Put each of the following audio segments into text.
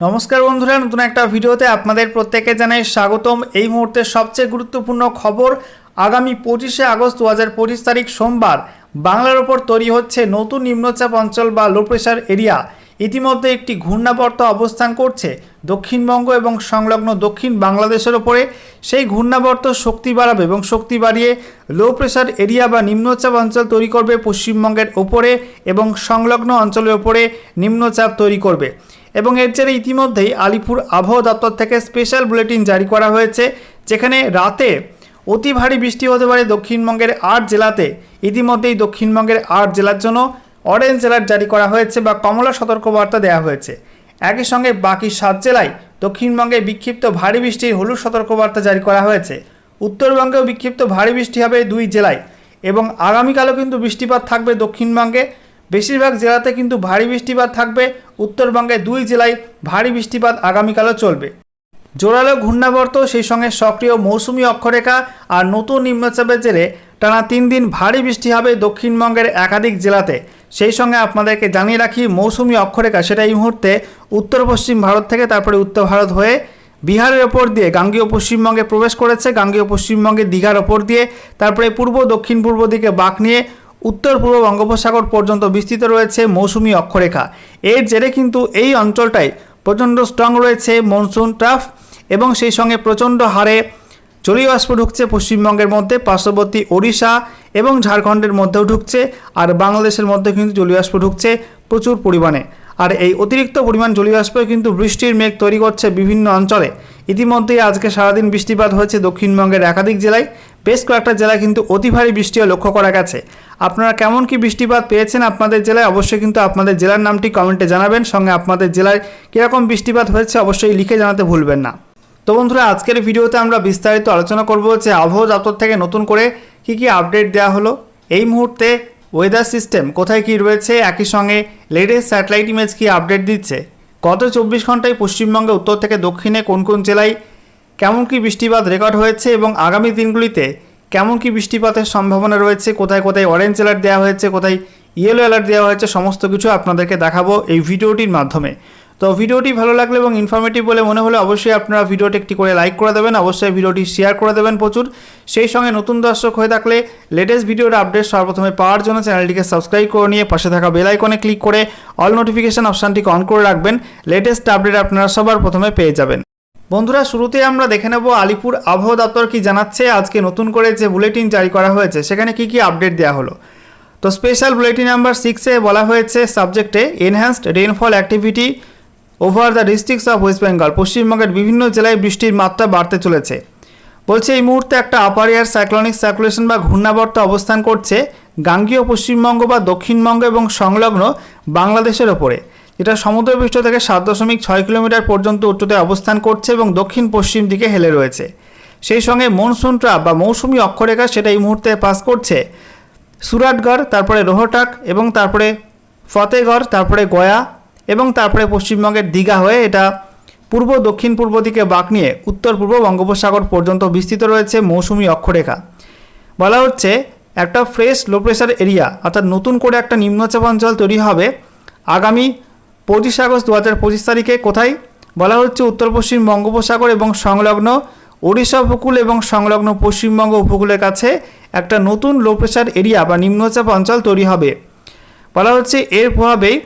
নমস্কার বন্ধুরা, নতুন একটা ভিডিওতে আপনাদের প্রত্যেকে জানাই স্বাগতম। এই মুহূর্তে সবচেয়ে গুরুত্বপূর্ণ খবর, আগামী পঁচিশে আগস্ট দু হাজার পঁচিশ তারিখ সোমবার বাংলার ওপর তৈরি হচ্ছে নতুন নিম্নচাপ অঞ্চল বা লো প্রেশার এরিয়া ইতিমধ্যে একটি ঘূর্ণাবর্ত অবস্থান করছে দক্ষিণবঙ্গ এবং সংলগ্ন দক্ষিণ বাংলাদেশের ওপরে। সেই ঘূর্ণাবর্ত শক্তি বাড়াবে এবং শক্তি বাড়িয়ে লো প্রেশার এরিয়া বা নিম্নচাপ অঞ্চল তৈরি করবে পশ্চিমবঙ্গের ওপরে এবং সংলগ্ন অঞ্চলের ওপরে নিম্নচাপ তৈরি করবে। এবং এর জেরে ইতিমধ্যেই আলিপুর আবহাওয়া দপ্তর থেকে স্পেশাল বুলেটিন জারি করা হয়েছে, যেখানে রাতে অতি ভারী বৃষ্টি হতে পারে দক্ষিণবঙ্গের আট জেলাতে। ইতিমধ্যেই দক্ষিণবঙ্গের আট জেলার জন্য অরেঞ্জ অ্যালার্ট জারি করা হয়েছে বা কমলা সতর্কবার্তা দেওয়া হয়েছে। একই সঙ্গে বাকি সাত জেলায় দক্ষিণবঙ্গে বিক্ষিপ্ত ভারী বৃষ্টির হলুদ সতর্কবার্তা জারি করা হয়েছে। উত্তরবঙ্গেও বিক্ষিপ্ত ভারী বৃষ্টি হবে দুই জেলায় এবং আগামীকালও কিন্তু বৃষ্টিপাত থাকবে দক্ষিণবঙ্গে। বেশিরভাগ জেলাতে কিন্তু ভারী বৃষ্টিপাত থাকবে উত্তরবঙ্গে দুই জেলায় ভারী বৃষ্টিপাত আগামীকালও চলবে। জোরালো ঘূর্ণাবর্ত, সেই সঙ্গে সক্রিয় মৌসুমি অক্ষরেখা আর নতুন নিম্নচাপের জেরে টানা তিন দিন ভারী বৃষ্টি হবে দক্ষিণবঙ্গের একাধিক জেলাতে। সেই সঙ্গে আপনাদেরকে জানিয়ে রাখি, মৌসুমি অক্ষরেখা সেটা এই মুহূর্তে উত্তর পশ্চিম ভারত থেকে তারপরে উত্তর ভারত হয়ে বিহারের ওপর দিয়ে গাঙ্গীয় পশ্চিমবঙ্গে প্রবেশ করেছে। গাঙ্গীয় পশ্চিমবঙ্গে দীঘার ওপর দিয়ে, তারপরে পূর্ব দক্ষিণ পূর্ব দিকে বাঁক নিয়ে উত্তর পূর্ব বঙ্গোপসাগর পর্যন্ত বিস্তৃত রয়েছে মৌসুমি অক্ষরেখা। এর জেরে কিন্তু এই অঞ্চলটায় প্রচণ্ড স্ট্রং রয়েছে মনসুন ট্রাফ এবং সেই সঙ্গে প্রচণ্ড হারে জলীয় বাষ্প ঢুকছে পশ্চিমবঙ্গের মধ্যে, পার্শ্ববর্তী ওড়িশা এবং ঝাড়খণ্ডের মধ্যেও ঢুকছে। আর বাংলাদেশের মধ্যে কিন্তু জলীয় বাষ্প ঢুকছে প্রচুর পরিমাণে। আর এই অতিরিক্ত পরিমাণ জলীয় বাষ্প কিন্তু বৃষ্টির মেঘ তৈরি করছে বিভিন্ন অঞ্চলে। ইতিমধ্যেই আজকে সারাদিন বৃষ্টিপাত হয়েছে দক্ষিণবঙ্গের একাধিক জেলায়। বেশ কয়েকটা জেলায় কিন্তু অতি ভারী বৃষ্টিও লক্ষ্য করা গেছে। আপনারা কেমন কি বৃষ্টিপাত পেয়েছেন আপনাদের জেলায়, অবশ্যই কিন্তু আপনাদের জেলার নামটি কমেন্টে জানাবেন। সঙ্গে আপনাদের জেলায় কীরকম বৃষ্টিপাত হয়েছে অবশ্যই লিখে জানাতে ভুলবেন না। তো বন্ধুরা, আজকের ভিডিওতে আমরা বিস্তারিত আলোচনা করব যে আবহাওয়া দপ্তর থেকে নতুন করে কি কি আপডেট দেওয়া হলো। এই মুহূর্তে ওয়েদার সিস্টেম কোথায় কি রয়েছে, একই সঙ্গে লেটেস্ট স্যাটেলাইট ইমেজ কি আপডেট দিচ্ছে? গত চব্বিশ ঘন্টায় পশ্চিমবঙ্গে, উত্তর থেকে দক্ষিণে কোন কোন জেলায় কেমন কি বৃষ্টিপাত রেকর্ড হয়েছে এবং আগামী দিনগুলিতে কেমন কি বৃষ্টিপাতের সম্ভাবনা রয়েছে, কোথায় কোথায় অরেঞ্জ অ্যালার্ট দেওয়া হয়েছে, কোথায় ইয়েলো অ্যালার্ট দেওয়া হয়েছে, সমস্ত কিছু আপনাদেরকে দেখাবো এই ভিডিওটির মাধ্যমে। তো ভিডিওটি ভালো লাগলে এবং ইনফরমেটিভ বলে মনে হলে অবশ্যই আপনারা ভিডিওটি একটি করে লাইক করে দেবেন, অবশ্যই ভিডিওটি শেয়ার করে দেবেন প্রচুর। সেই সঙ্গে নতুন দর্শক হয়ে থাকলে লেটেস্ট ভিডিওর আপডেট সর্বপ্রথমে পাওয়ার জন্য চ্যানেলটিকে সাবস্ক্রাইব করে নিয়ে পাশে থাকা বেল আইকনে ক্লিক করে অল নোটিফিকেশান অপশানটিকে অন করে রাখবেন লেটেস্ট আপডেট আপনারা সবার প্রথমে পেয়ে যাবেন। বন্ধুরা শুরুতে আমরা দেখে নেব আলিপুর আবহাওয়া দপ্তর কি জানাচ্ছে। আজকে নতুন করে যে বুলেটিন জারি করা হয়েছে, সেখানে কি কি আপডেট দেওয়া হলো? তো স্পেশাল বুলেটিন নাম্বার সিক্সে বলা হয়েছে সাবজেক্টে enhanced rainfall activity over the districts of West Bengal পশ্চিমবঙ্গের বিভিন্ন জেলায় বৃষ্টির মাত্রা বাড়তে চলেছে। বলছে, এই মুহূর্তে একটা আপার এয়ার সাইক্লনিক সার্কুলেশন বা ঘূর্ণাবর্ত অবস্থান করছে গাঙ্গীয়, পশ্চিমবঙ্গ বা দক্ষিণবঙ্গ এবং সংলগ্ন বাংলাদেশের ওপরে। যেটা সমুদ্রপৃষ্ঠ থেকে সাত দশমিক ছয় কিলোমিটার পর্যন্ত উচ্চতায় অবস্থান করছে এবং দক্ষিণ পশ্চিম দিকে হেলে রয়েছে। সেই সঙ্গে মনসুন ট্রাপ বা মৌসুমি অক্ষরেখা সেটা এই মুহূর্তে পাস করছে সুরাটগড়, তারপরে রোহটাক এবং তারপরে ফতেগড়, তারপরে গয়া এবং তারপরে পশ্চিমবঙ্গের দীঘা হয়ে এটা পূর্ব, দক্ষিণ পূর্ব দিকে বাঁক নিয়ে উত্তর পূর্ব বঙ্গোপসাগর পর্যন্ত বিস্তৃত রয়েছে মৌসুমি অক্ষরেখা। বলা হচ্ছে একটা ফ্রেশ লো প্রেশার এরিয়া অর্থাৎ নতুন করে একটা নিম্নচাপ অঞ্চল তৈরি হবে আগামী পঁচিশে আগস্ট দু হাজার পঁচিশ তারিখে। কোথায়? বলা হচ্ছে উত্তর পশ্চিম বঙ্গোপসাগর এবং সংলগ্ন ওড়িশা উপকূল এবং সংলগ্ন পশ্চিমবঙ্গ উপকূলের কাছে একটা নতুন লো প্রেশার এরিয়া বা নিম্নচাপ অঞ্চল তৈরি হবে। বলা হচ্ছে এর প্রভাবেই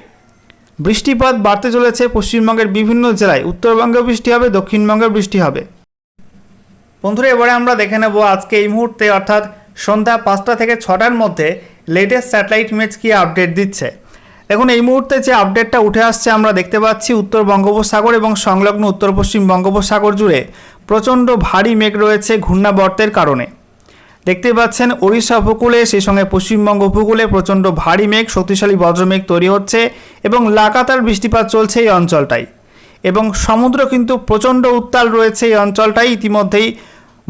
বৃষ্টিপাত বাড়তে চলেছে পশ্চিমবঙ্গের বিভিন্ন জেলায়। উত্তরবঙ্গে বৃষ্টি হবে দক্ষিণবঙ্গে বৃষ্টি হবে। বন্ধুরা, এবারে আমরা দেখে নেব আজকে এই মুহূর্তে, অর্থাৎ সন্ধ্যা পাঁচটা থেকে ছটার মধ্যে লেটেস্ট স্যাটেলাইট ইমেজ কি আপডেট দিচ্ছে। দেখুন, এই মুহূর্তে যে আপডেটটা উঠে আসছে, আমরা দেখতে পাচ্ছি উত্তর বঙ্গোপসাগর এবং সংলগ্ন উত্তর পশ্চিম বঙ্গোপসাগর জুড়ে প্রচণ্ড ভারী মেঘ রয়েছে ঘূর্ণাবর্তের কারণে। দেখতে পাচ্ছেন, ওড়িশা উপকূলে, সেই সঙ্গে পশ্চিমবঙ্গ উপকূলে প্রচণ্ড ভারী মেঘ, শক্তিশালী বজ্রমেঘ তৈরি হচ্ছে এবং লাগাতার বৃষ্টিপাত চলছে এই অঞ্চলটায়। এবং সমুদ্র কিন্তু প্রচণ্ড উত্তাল রয়েছে এই অঞ্চলটাই ইতিমধ্যেই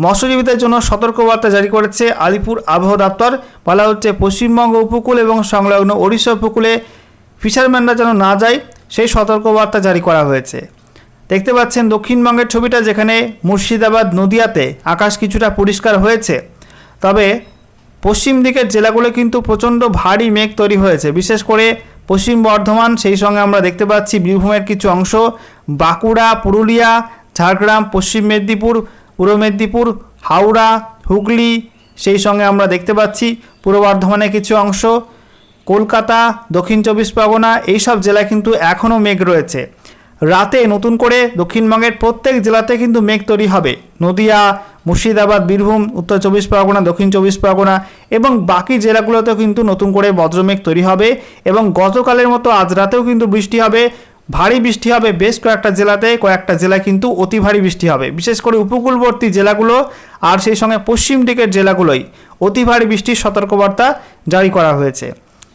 মৎস্যজীবীদের জন্য সতর্কবার্তা জারি করেছে আলিপুর আবহাওয়া দপ্তর। বলা হচ্ছে, পশ্চিমবঙ্গ উপকূল এবং সংলগ্ন ওড়িশা উপকূলে ফিশারম্যানরা যেন না যায়, সেই সতর্কবার্তা জারি করা হয়েছে। দেখতে পাচ্ছেন, দক্ষিণবঙ্গের ছবিটা যেখানে মুর্শিদাবাদ নদিয়াতে আকাশ কিছুটা পরিষ্কার হয়েছে। তবে পশ্চিম দিকের জেলাগুলো কিন্তু প্রচণ্ড ভারী মেঘ তৈরি হয়েছে। বিশেষ করে পশ্চিম বর্ধমান, সেই সঙ্গে আমরা দেখতে পাচ্ছি বীরভূমের কিছু অংশ, বাঁকুড়া, পুরুলিয়া, ঝাড়গ্রাম, পশ্চিম মেদিনীপুর, পূর্ব মেদিনীপুর, হাওড়া, হুগলি, সেই সঙ্গে আমরা দেখতে পাচ্ছি পূর্ব বর্ধমানের কিছু অংশ, কলকাতা, দক্ষিণ চব্বিশ পরগনা, এইসব জেলায় কিন্তু এখনও মেঘ রয়েছে। রাতে নতুন করে দক্ষিণবঙ্গের প্রত্যেক জেলাতে কিন্তু মেঘ তৈরি হবে। নদিয়া, মুর্শিদাবাদ, বীরভূম, উত্তর চব্বিশ পরগনা, দক্ষিণ চব্বিশ পরগনা এবং বাকি জেলাগুলোতেও কিন্তু নতুন করে বজ্রমেঘ তৈরি হবে এবং গতকালের মতো আজ রাতেও কিন্তু বৃষ্টি হবে। ভারী বৃষ্টি হবে বেশ কয়েকটা জেলাতে, কয়েকটা জেলায় কিন্তু অতি ভারী বৃষ্টি হবে। বিশেষ করে উপকূলবর্তী জেলাগুলো আর সেই সঙ্গে পশ্চিম দিকের জেলাগুলোই অতি ভারী বৃষ্টির সতর্কবার্তা জারি করা হয়েছে।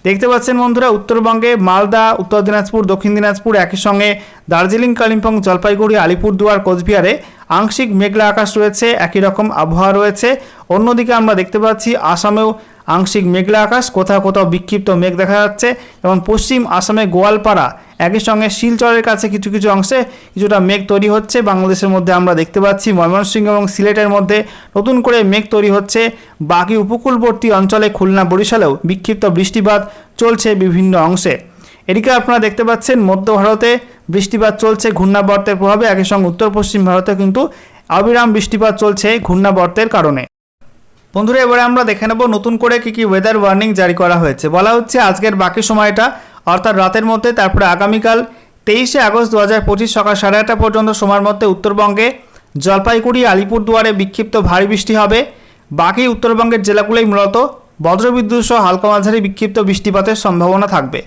দেখতে পাচ্ছেন বন্ধুরা, উত্তরবঙ্গে মালদা, উত্তর দিনাজপুর, দক্ষিণ দিনাজপুর একই সঙ্গে দার্জিলিং, কালিম্পং, জলপাইগুড়ি, আলিপুরদুয়ার, কোচবিহারে আংশিক মেঘলা আকাশ রয়েছে, একই রকম আবহাওয়া রয়েছে। অন্যদিকে আমরা দেখতে পাচ্ছি আসামেও আংশিক মেঘলা আকাশ, কোথাও কোথাও বিক্ষিপ্ত মেঘ দেখা যাচ্ছে এবং পশ্চিম আসামে গোয়ালপাড়া একই সঙ্গে শিলচরের কাছে কিছু কিছু অংশে কিছুটা মেঘ তৈরি হচ্ছে। বাংলাদেশের মধ্যে আমরা দেখতে পাচ্ছি ময়মনসিংহ এবং সিলেটের মধ্যে নতুন করে মেঘ তৈরি হচ্ছে। বাকি উপকূলবর্তী অঞ্চলে খুলনা, বরিশালেও বিক্ষিপ্ত বৃষ্টিপাত চলছে বিভিন্ন অংশে। এদিকে আপনারা দেখতে পাচ্ছেন মধ্য ভারতে বৃষ্টিপাত চলছে, ঘূর্ণাবর্তের প্রভাবে। একই সঙ্গে উত্তর পশ্চিম ভারতে কিন্তু অবিরাম বৃষ্টিপাত চলছে ঘূর্ণাবর্তের কারণে। বন্ধুরা, এবারে আমরা দেখে নেব নতুন করে কি কি ওয়েদার ওয়ার্নিং জারি করা হয়েছে। বলা হচ্ছে আজকের বাকি সময়টা, অর্থাৎ রাতের মধ্যে, তারপরে আগামীকাল তেইশে আগস্ট দু হাজার পঁচিশ সকাল সাড়ে আটটা পর্যন্ত সময়ের মধ্যে উত্তরবঙ্গে, জলপাইগুড়ি, আলিপুরদুয়ারে বিক্ষিপ্ত ভারী বৃষ্টি হবে। বাকি উত্তরবঙ্গের জেলাগুলোই মূলত বজ্রবিদ্যুৎ সহ হালকা মাঝারি বিক্ষিপ্ত বৃষ্টিপাতের সম্ভাবনা থাকবে।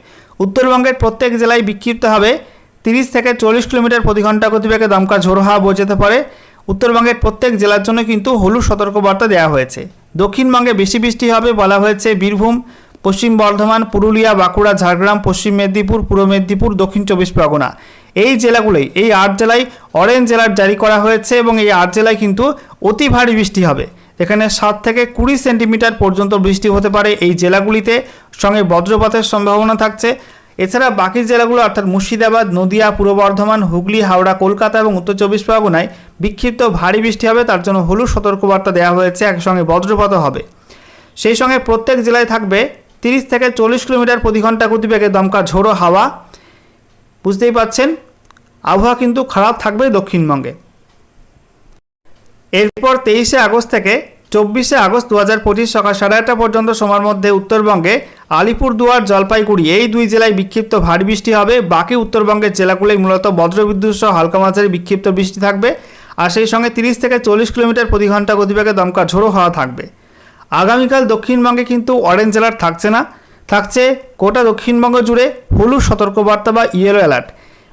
উত্তরবঙ্গের প্রত্যেক জেলায় বিক্ষিপ্ত হবে তিরিশ থেকে চল্লিশ কিলোমিটার প্রতি ঘণ্টা গতিবেগে দমকা ঝোড়ো হাওয়া বয়ে যেতে পারে। উত্তরবঙ্গের প্রত্যেক জেলার জন্য কিন্তু হলুদ সতর্কবার্তা দেওয়া হয়েছে। দক্ষিণবঙ্গে বেশি বৃষ্টি হবে বলা হয়েছে বীরভূম, পশ্চিম বর্ধমান, পুরুলিয়া, বাঁকুড়া, ঝাড়গ্রাম, পশ্চিম মেদিনীপুর, পূর্ব মেদিনীপুর, দক্ষিণ চব্বিশ পরগনা। এই জেলাগুলোই এই আট জেলায় অরেঞ্জ জেলার জারি করা হয়েছে এবং এই আট জেলায় কিন্তু অতি ভারী বৃষ্টি হবে। এখানে সাত থেকে কুড়ি সেন্টিমিটার পর্যন্ত বৃষ্টি হতে পারে এই জেলাগুলিতে। সঙ্গে বজ্রপাতের সম্ভাবনা থাকছে। এছাড়া বাকি জেলাগুলো অর্থাৎ মুর্শিদাবাদ, নদিয়া, পূর্ব বর্ধমান, হুগলি, হাওড়া, কলকাতা এবং উত্তর চব্বিশ পরগনায় বিক্ষিপ্ত ভারী বৃষ্টি হবে। তার জন্য হলুদ সতর্কবার্তা দেওয়া হয়েছে। একসঙ্গে বজ্রপাতও হবে। সেই সঙ্গে প্রত্যেক জেলায় থাকবে তিরিশ থেকে চল্লিশ কিলোমিটার প্রতি ঘণ্টা গতিবেগে দমকা ঝোড়ো হাওয়া। বুঝতেই পাচ্ছেন? আবহাওয়া কিন্তু খারাপ থাকবে দক্ষিণবঙ্গে। এরপর তেইশে আগস্ট থেকে চব্বিশে আগস্ট দু হাজার পঁচিশ সকাল সাড়ে আটটা পর্যন্ত সময়ের মধ্যে উত্তরবঙ্গে আলিপুরদুয়ার জলপাইগুড়ি এই দুই জেলায় বিক্ষিপ্ত ভারী বৃষ্টি হবে। বাকি উত্তরবঙ্গের জেলাগুলোই মূলত বজ্রবিদ্যুৎ সহ হালকা মাঝারি বিক্ষিপ্ত বৃষ্টি থাকবে। আর সেই সঙ্গে তিরিশ থেকে চল্লিশ কিলোমিটার প্রতি ঘণ্টা গতিবেগে দমকা ঝোড়ো হওয়া থাকবে। আগামীকাল দক্ষিণবঙ্গে কিন্তু অরেঞ্জ অ্যালার্ট থাকছে না। থাকছে গোটা দক্ষিণবঙ্গ জুড়ে হলুদ সতর্কবার্তা বা ইয়েলো অ্যালার্ট।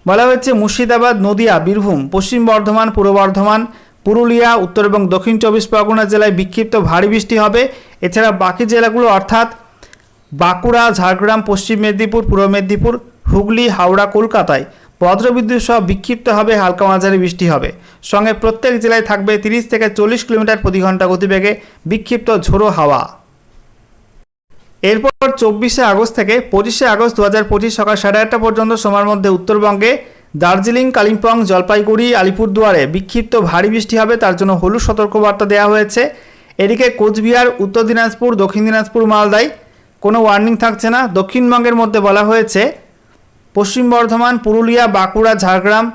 বলা হচ্ছে মুর্শিদাবাদ, নদিয়া, বীরভূম, পশ্চিম বর্ধমান, পূর্ব বর্ধমান পুরুলিয়া, উত্তর এবং দক্ষিণ চব্বিশ পরগনা জেলায় বিক্ষিপ্ত ভারী বৃষ্টি হবে। এছাড়া বাকি জেলাগুলো, অর্থাৎ বাঁকুড়া, ঝাড়গ্রাম, পশ্চিম মেদিনীপুর, পূর্ব মেদিনীপুর, হুগলি, হাওড়া, কলকাতায় বজ্রবিদ্যুৎ সহ বিক্ষিপ্ত হবে, হালকা মাঝারি বৃষ্টি হবে। সঙ্গে প্রত্যেক জেলায় থাকবে তিরিশ থেকে চল্লিশ কিলোমিটার প্রতি ঘণ্টা গতিবেগে বিক্ষিপ্ত ঝোড়ো হাওয়া। এরপর চব্বিশে আগস্ট থেকে পঁচিশে আগস্ট দু হাজার পঁচিশ সকাল সাড়ে আটটা পর্যন্ত, সময়ের মধ্যে উত্তরবঙ্গে দার্জিলিং, কালিম্পং, জলপাইগুড়ি, আলিপুরদুয়ারে বিক্ষিপ্ত ভারী বৃষ্টি হবে, তার জন্য হলুদ সতর্কবার্তা দেওয়া হয়েছে। এদিকে কোচবিহার, উত্তর দিনাজপুর, দক্ষিণ দিনাজপুর, মালদায় কোনো ওয়ার্নিং থাকছে না। দক্ষিণবঙ্গের মধ্যে বলা হয়েছে, পশ্চিম বর্ধমান, পুরুলিয়া, বাঁকুড়া, ঝাড়গ্রাম,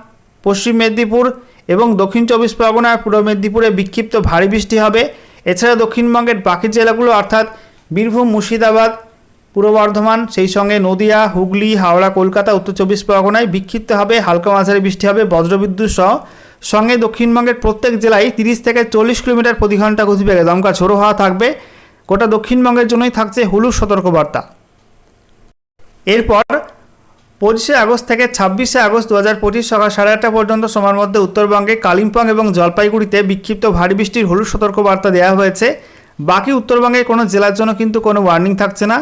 পশ্চিম মেদিনীপুর এবং দক্ষিণ চব্বিশ পরগনা, পূর্ব মেদিনীপুরে বিক্ষিপ্ত ভারী বৃষ্টি হবে। এছাড়া দক্ষিণবঙ্গের বাকি জেলাগুলো, অর্থাৎ বীরভূম, মুর্শিদাবাদ পূর্ব বর্ধমান, সেই সঙ্গে নদিয়া, হুগলি, হাওড়া, কলকাতা, উত্তর চব্বিশ পরগনায় বিক্ষিপ্ত হবে, হালকা মাঝারি বৃষ্টি হবে, বজ্রবিদ্যুৎ সহ, সঙ্গে দক্ষিণবঙ্গের প্রত্যেক জেলায় তিরিশ থেকে চল্লিশ কিলোমিটার প্রতি ঘণ্টা গতিবেগে দমকা ঝোড়ো হওয়া থাকবে। গোটা দক্ষিণবঙ্গের জন্যই থাকছে হলুদ সতর্কবার্তা। এরপর পঁচিশে আগস্ট থেকে ছাব্বিশে আগস্ট দু হাজার পঁচিশ সকাল সাড়ে আটটা পর্যন্ত সময়ের মধ্যে উত্তরবঙ্গে কালিম্পং এবং জলপাইগুড়িতে বিক্ষিপ্ত ভারী বৃষ্টির হলুদ সতর্কবার্তা দেওয়া হয়েছে। বাকি উত্তরবঙ্গে কোনো জেলার জন্য কিন্তু কোনো ওয়ার্নিং থাকছে না।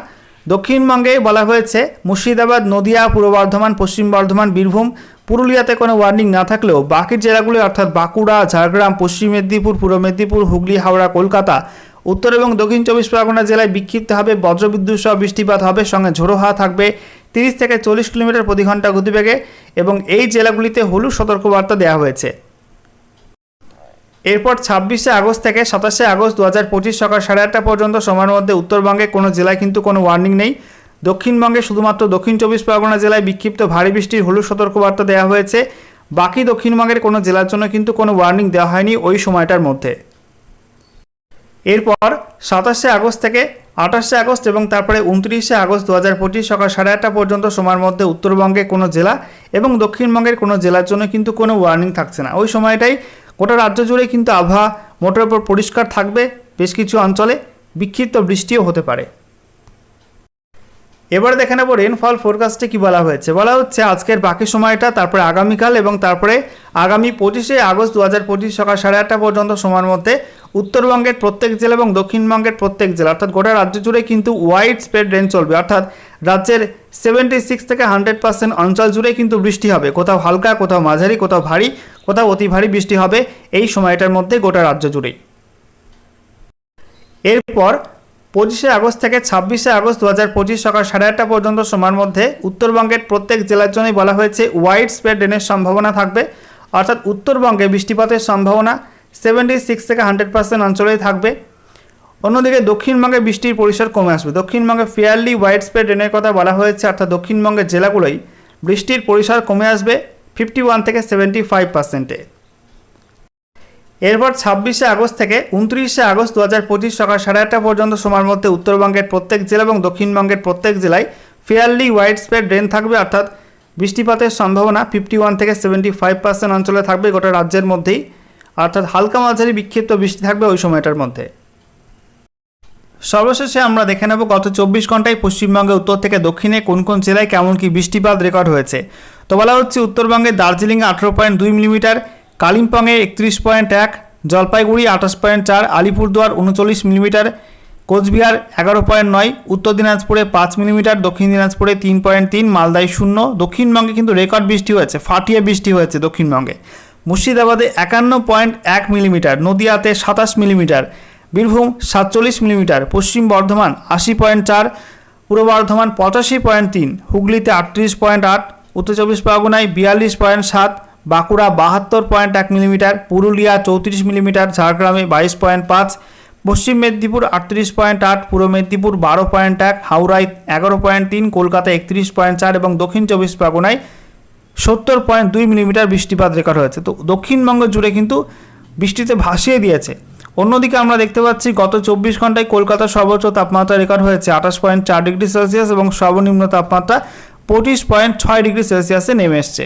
দক্ষিণবঙ্গে বলা হয়েছে, মুর্শিদাবাদ, নদিয়া, পূর্ব বর্ধমান, পশ্চিম বর্ধমান, বীরভূম, পুরুলিয়াতে কোনো ওয়ার্নিং না থাকলেও বাকি জেলাগুলি অর্থাৎ বাঁকুড়া, ঝাড়গ্রাম, পশ্চিম মেদিনীপুর, পূর্ব মেদিনীপুর, হুগলি, হাওড়া, কলকাতা, উত্তর এবং দক্ষিণ চব্বিশ পরগনা জেলায় বিক্ষিপ্ত হবে বজ্রবিদ্যুৎ সহ বৃষ্টিপাত হবে, সঙ্গে ঝোড়ো হাওয়া থাকবে তিরিশ থেকে চল্লিশ কিলোমিটার প্রতি ঘণ্টা গতিবেগে এবং এই জেলাগুলিতে হলুদ সতর্কবার্তা দেওয়া হয়েছে। এরপর ছাব্বিশে আগস্ট থেকে সাতাশে আগস্ট দু হাজার পঁচিশ সকাল সাড়ে আটটা পর্যন্ত সময়ের মধ্যে উত্তরবঙ্গে কোনো জেলায় কিন্তু কোনো ওয়ার্নিং নেই। দক্ষিণবঙ্গে শুধুমাত্র দক্ষিণ চব্বিশ পরগনা জেলায় বিক্ষিপ্ত ভারী বৃষ্টির হলুদ সতর্কবার্তা দেওয়া হয়েছে। বাকি দক্ষিণবঙ্গের কোনো জেলার জন্য কিন্তু কোনো ওয়ার্নিং দেওয়া হয়নি ওই সময়টার মধ্যে। এরপর সাতাশে আগস্ট থেকে আঠাশে আগস্ট এবং তারপরে উনত্রিশে আগস্ট দু হাজার পঁচিশ সকাল সাড়ে আটটা পর্যন্ত সময়ের মধ্যে উত্তরবঙ্গে কোনো জেলা এবং দক্ষিণবঙ্গের কোনো জেলার জন্য কিন্তু কোনো ওয়ার্নিং থাকছে না। ওই সময়টাই গোটা রাজ্য জুড়ে কিন্তু আবহাওয়া মোটের উপর পরিষ্কার থাকবে, বেশ কিছু অঞ্চলে বিক্ষিপ্ত বৃষ্টিও হতে পারে। এবার দেখে নেব রেনফল ফোরকাস্টে কি বলা হয়েছে। বলা হচ্ছে আজকের বাকি সময়টা, তারপরে আগামীকাল এবং তারপরে আগামী পঁচিশে আগস্ট দু হাজার পঁচিশ সকাল সাড়ে আটটা পর্যন্ত সময়ের মধ্যে উত্তরবঙ্গের প্রত্যেক জেলা এবং দক্ষিণবঙ্গের প্রত্যেক জেলা, অর্থাৎ গোটা রাজ্য জুড়ে কিন্তু ওয়াইড স্প্রেড রেন চলবে, অর্থাৎ রাজ্যের সেভেন্টি সিক্স থেকে হান্ড্রেড পার্সেন্ট অঞ্চল জুড়ে কিন্তু বৃষ্টি হবে। কোথাও হালকা, কোথাও মাঝারি, কোথাও ভারী কোথাও অতি ভারী বৃষ্টি হবে, এই সময়টার মধ্যে গোটা রাজ্য জুড়েই। এরপর পঁচিশে আগস্ট থেকে ছাব্বিশে আগস্ট দু হাজার পঁচিশ সকাল সাড়ে আটটা পর্যন্ত সময়ের মধ্যে উত্তরবঙ্গের প্রত্যেক জেলার জন্যই বলা হয়েছে ওয়াইড স্প্রেড রেনের সম্ভাবনা থাকবে। অর্থাৎ উত্তরবঙ্গে বৃষ্টিপাতের সম্ভাবনা সেভেন্টি সিক্স থেকে হান্ড্রেড পার্সেন্ট অঞ্চলেই থাকবে। অন্যদিকে দক্ষিণবঙ্গে বৃষ্টির পরিসর কমে আসবে। দক্ষিণবঙ্গে ফেয়ারলি ওয়াইড স্প্রেড রেনের কথা বলা হয়েছে, অর্থাৎ দক্ষিণবঙ্গের জেলাগুলোই বৃষ্টির পরিসর কমে আসবে। ফিফটি ওয়ান থেকে সেভেন্টি ফাইভ পার্সেন্টে এরপর ছাব্বিশে আগস্ট থেকে উনত্রিশে আগস্ট দু হাজার পঁচিশ সকাল সাড়ে আটটা পর্যন্ত সময়ের মধ্যে উত্তরবঙ্গের প্রত্যেক জেলা এবং দক্ষিণবঙ্গের প্রত্যেক জেলায় ফেয়ারলি ওয়াইড স্প্রেড রেন থাকবে, অর্থাৎ বৃষ্টিপাতের সম্ভাবনা ফিফটি ওয়ান থেকে সেভেন্টি ফাইভ পার্সেন্ট অঞ্চলে থাকবে গোটা রাজ্যের মধ্যেই, অর্থাৎ হালকা মাঝারি বিক্ষিপ্ত বৃষ্টি থাকবে ওই সময়টার মধ্যে। সর্বশেষে আমরা দেখে নেব গত চব্বিশ ঘন্টায় পশ্চিমবঙ্গে উত্তর থেকে দক্ষিণে কোন কোন জেলায় কেমন কি বৃষ্টিপাত রেকর্ড হয়েছে। তো বলা হচ্ছে উত্তরবঙ্গে দার্জিলিংয়ে আঠেরো পয়েন্ট দুই মিলিমিটার, কালিম্পংয়ে একত্রিশ পয়েন্ট এক, জলপাইগুড়ি আঠাশ পয়েন্ট চার, আলিপুরদুয়ার উনচল্লিশ মিলিমিটার, কোচবিহার এগারো পয়েন্ট নয়, উত্তর দিনাজপুরে পাঁচ মিলিমিটার, দক্ষিণ দিনাজপুরে তিন পয়েন্ট তিন, মালদায় শূন্য, দক্ষিণবঙ্গে কিন্তু রেকর্ড বৃষ্টি হয়েছে, ফাটিয়ে বৃষ্টি হয়েছে দক্ষিণবঙ্গে। মুর্শিদাবাদে একান্ন পয়েন্ট এক মিলিমিটার, নদিয়াতে সাতাশ মিলিমিটার বীরভূম সাতচল্লিশ মিলিমিটার, পশ্চিম বর্ধমান আশি পয়েন্ট চার, পূর্ব বর্ধমান পঁচাশি পয়েন্ট তিন, হুগলিতে আটত্রিশ পয়েন্ট আট, উত্তর চব্বিশ পরগনায় বিয়াল্লিশ পয়েন্ট সাত, বাঁকুড়া বাহাত্তর পয়েন্ট এক মিলিমিটার, পুরুলিয়া চৌত্রিশ মিলিমিটার, ঝাড়গ্রামে বাইশ পয়েন্ট পাঁচ, পশ্চিম মেদিনীপুর আটত্রিশ পয়েন্ট আট, পূর্ব মেদিনীপুর বারো পয়েন্ট এক, হাওড়ায় এগারো পয়েন্ট তিন, কলকাতা একত্রিশ পয়েন্ট চার এবং দক্ষিণ চব্বিশ পরগনায় সত্তর পয়েন্ট দুই মিলিমিটার বৃষ্টিপাত রেকর্ড হয়েছে। তো দক্ষিণবঙ্গ জুড়ে কিন্তু বৃষ্টিতে ভাসিয়ে দিয়েছে। অন্যদিকে আমরা দেখতে পাচ্ছি গত চব্বিশ ঘন্টায় কলকাতার সর্বোচ্চ তাপমাত্রা রেকর্ড হয়েছে আঠাশ পয়েন্ট চার ডিগ্রি সেলসিয়াস এবং সর্বনিম্ন তাপমাত্রা পঁচিশ পয়েন্ট ছয় ডিগ্রি সেলসিয়াসে নেমে এসছে।